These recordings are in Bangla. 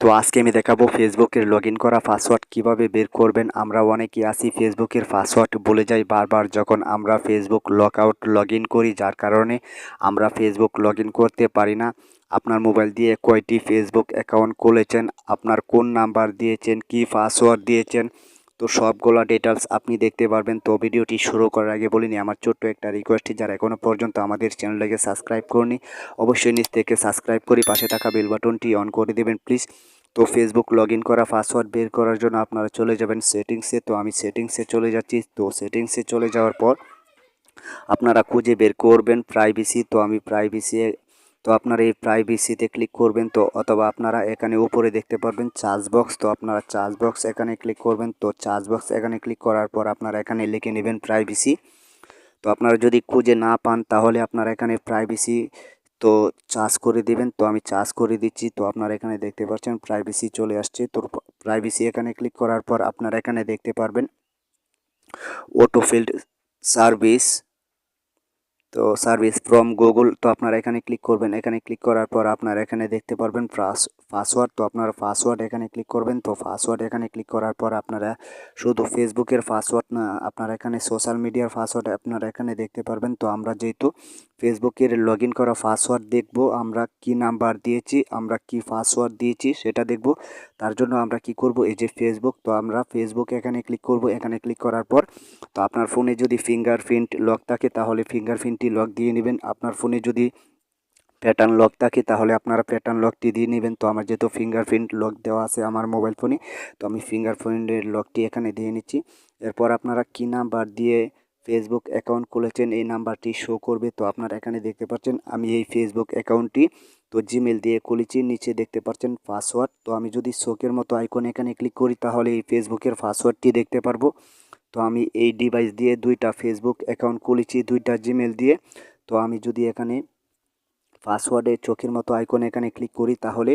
তো আজকে আমি দেখাবো ফেসবুকের লগ করা পাসওয়ার্ড কীভাবে বের করবেন। আমরা অনেকেই আসি ফেসবুকের পাসওয়ার্ড বলে যাই বারবার যখন আমরা ফেসবুক লগ আউট লগ করি, যার কারণে আমরা ফেসবুক লগ করতে পারি না। আপনার মোবাইল দিয়ে কয়টি ফেসবুক অ্যাকাউন্ট খুলেছেন? আপনার কোন নাম্বার দিয়েছেন? কি পাসওয়ার্ড দিয়েছেন? তো সবগুলো ডিটেলস আপনি দেখতে পারবেন। তো ভিডিওটি শুরু করার আগে বলিনি, আমার ছোট্ট একটা রিকোয়েস্ট যারা এখনও পর্যন্ত আমাদের চ্যানেলটাকে সাবস্ক্রাইব করনি, অবশ্যই নিচ থেকে সাবস্ক্রাইব করে পাশে থাকা বেল বাটনটি অন করে দেবেন প্লিজ তো ফেসবুক লগ করা পাসওয়ার্ড বের করার জন্য আপনারা চলে যাবেন সেটিংসে তো আমি সেটিংসে চলে যাচ্ছি। তো সেটিংসে চলে যাওয়ার পর আপনারা খুঁজে বের করবেন প্রাইভেসি তো আমি প্রাইভেসি তো আপনারা এই প্রাইভেসিতে ক্লিক করবেন তো, অথবা আপনারা এখানে উপরে দেখতে পারবেন চার্জ বক্স তো আপনারা চার্জ বক্স এখানে ক্লিক করবেন তো চার্জ বক্স এখানে ক্লিক করার পর আপনারা এখানে লিখে নেবেন প্রাইভেসি তো আপনারা যদি খুঁজে না পান, তাহলে আপনারা এখানে প্রাইভেসি তো চার্জ করে দিবেন। তো আমি চার্জ করে দিচ্ছি, তো আপনারা এখানে দেখতে পাচ্ছেন প্রাইভেসি চলে আসছে। তো প্রাইভেসি এখানে ক্লিক করার পর আপনারা এখানে দেখতে পারবেন অটোফিল্ড সার্ভিস তো সার্ভিস ফ্রম গুগল তো আপনারা এখানে ক্লিক করবেন। এখানে ক্লিক করার পর আপনারা এখানে দেখতে পারবেন পাসওয়ার্ড তো আপনারা পাসওয়ার্ড এখানে ক্লিক করবেন। তো পাসওয়ার্ড এখানে ক্লিক করার পর আপনারা শুধু ফেসবুকের পাসওয়ার্ড না, আপনারা এখানে সোশ্যাল মিডিয়ার পাসওয়ার্ড আপনারা এখানে দেখতে পারবেন। তো আমরা যেহেতু ফেসবুকের লগ ইন করা পাসওয়ার্ড দেখব, আমরা কি নাম্বার দিয়েছি, আমরা কি পাসওয়ার্ড দিয়েছি সেটা দেখব। তার জন্য আমরা কি করব, এই যে ফেসবুক তো আমরা ফেসবুক এখানে ক্লিক করব। এখানে ক্লিক করার পর তো আপনার ফোনে যদি ফিঙ্গারপ্রিন্ট লক থাকে, তাহলে ফিঙ্গারপ্রিন্টটি লক দিয়ে নেবেন। আপনার ফোনে যদি প্যাটার্ন লক থাকে, তাহলে আপনারা প্যাটার্ন লকটি দিয়ে নেবেন। তো আমার যেহেতু ফিঙ্গারপ্রিন্ট লক দেওয়া আছে আমার মোবাইল ফোনে তো আমি ফিঙ্গারপ্রিন্টের লকটি এখানে দিয়ে নিচ্ছি। এরপর আপনারা কি নাম্বার দিয়ে ফেসবুক অ্যাকাউন্ট খুলেছেন, এই নাম্বারটি শো করবে। তো আপনারা এখানে দেখতে পাচ্ছেন, আমি এই ফেসবুক অ্যাকাউন্টটি তো জিমেল দিয়ে খুলেছি, নিচে দেখতে পাচ্ছেন পাসওয়ার্ড তো আমি যদি শোকের মতো আইকন এখানে ক্লিক করি, তাহলে এই ফেসবুকের পাসওয়ার্ডটি দেখতে পারব। তো আমি এই ডিভাইস দিয়ে দুইটা ফেসবুক অ্যাকাউন্ট খুলেছি, দুইটা জিমেল দিয়ে। তো আমি যদি এখানে পাসওয়ার্ডে চোখের মতো আইকন এখানে ক্লিক করি, তাহলে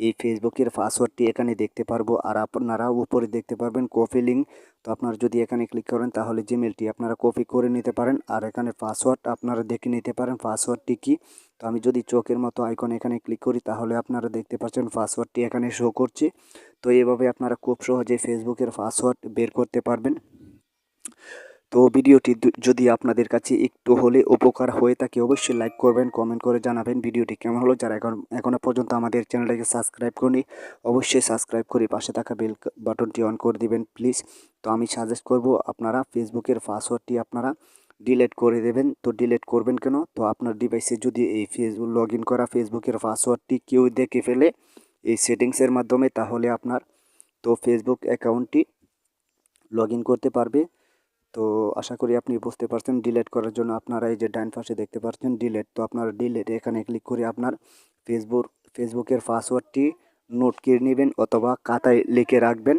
এই ফেসবুকের পাসওয়ার্ডটি এখানে দেখতে পারব। আর আপনারা উপরে দেখতে পারবেন কপি লিঙ্ক তো আপনারা যদি এখানে ক্লিক করেন, তাহলে জিমেলটি আপনারা কপি করে নিতে পারেন। আর এখানে পাসওয়ার্ড আপনারা দেখে নিতে পারেন পাসওয়ার্ডটি কি। তো আমি যদি চোখের মতো আইকন এখানে ক্লিক করি, তাহলে আপনারা দেখতে পাচ্ছেন পাসওয়ার্ডটি এখানে শো করছে। তো এভাবে আপনারা খুব সহজে ফেসবুকের পাসওয়ার্ড বের করতে পারবেন। তো ভিডিওটি যদি আপনাদের কাছে একটু হলে উপকার হয়ে থাকে, অবশ্যই লাইক করবেন কমেন্ট করে জানাবেন ভিডিওটি কেমন হলো। যারা এখন এখনও পর্যন্ত আমাদের চ্যানেলটাকে সাবস্ক্রাইব করি অবশ্যই সাবস্ক্রাইব করে পাশে থাকা বেল বাটনটি অন করে দিবেন প্লিজ তো আমি সাজেস্ট করব আপনারা ফেসবুকের পাসওয়ার্ডটি আপনারা ডিলেট করে দেবেন। তো ডিলেট করবেন কেন? তো আপনার ডিভাইসে যদি এই ফেসবুক লগ করা ফেসবুকের পাসওয়ার্ডটি কেউ দেখে ফেলে এই সেটিংসের মাধ্যমে, তাহলে আপনার তো ফেসবুক অ্যাকাউন্টটি লগ করতে পারবে। তো আশা করি আপনি বুঝতে পারছেন। ডিলেট করার জন্য আপনারা এই যে ডাইন পাশে দেখতে পাচ্ছেন ডিলেট তো আপনার ডিলেট এখানে ক্লিক করে আপনার ফেসবুক ফেসবুকের পাসওয়ার্ডটি নোট করে নেবেন অথবা খাতায় লিখে রাখবেন।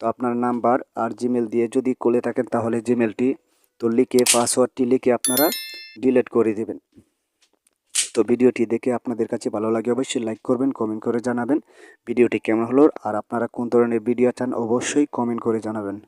তো আপনার নাম্বার আর জিমেল দিয়ে যদি করে থাকেন তাহলে জিমেলটি তো লিখে পাসওয়ার্ডটি লিখে আপনারা ডিলেট করে দেবেন। তো ভিডিওটি দেখে আপনাদের কাছে ভালো লাগে অবশ্যই লাইক করবেন কমেন্ট করে জানাবেন। ভিডিওটি কেমন হলো আর আপনারা কোন ধরনের ভিডিও চান অবশ্যই কমেন্ট করে জানাবেন।